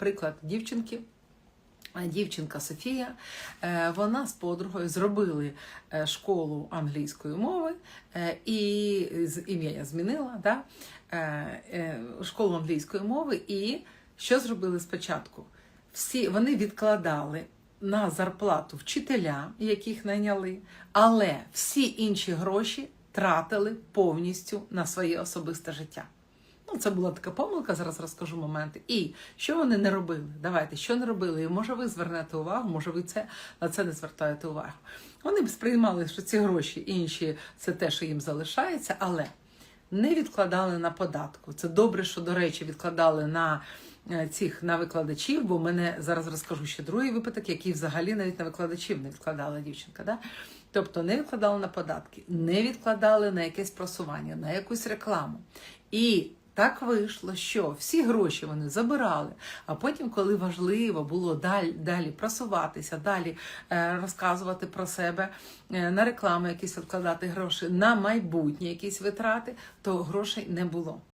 приклад дівчинки. Дівчинка Софія, е, вона з подругою зробили е, школу англійської мови, е, і ім'я я змінила, да? е, е, школу англійської мови. І що зробили спочатку? Всі вони відкладали на зарплату вчителя, яких найняли, але всі інші гроші тратили повністю на своє особисте життя. Ну, це була така помилка, зараз розкажу моменти. І що вони не робили? Давайте, що не робили? І може ви звернете увагу, може ви це, на це не звертаєте увагу. Вони б сприймали, що ці гроші інші це те, що їм залишається, але не відкладали на податку. Це добре, що, до речі, відкладали на е, цих на викладачів, бо мене зараз розкажу ще другий випадок, який взагалі навіть на викладачів не відкладала дівчинка. Да? Тобто не відкладали на податки, не відкладали на якесь просування, на якусь рекламу. І так вийшло, що всі гроші вони забирали. А потім, коли важливо було далі, далі просуватися, далі е, розказувати про себе, е, на рекламу якісь відкладати гроші, на майбутнє якісь витрати, то грошей не було.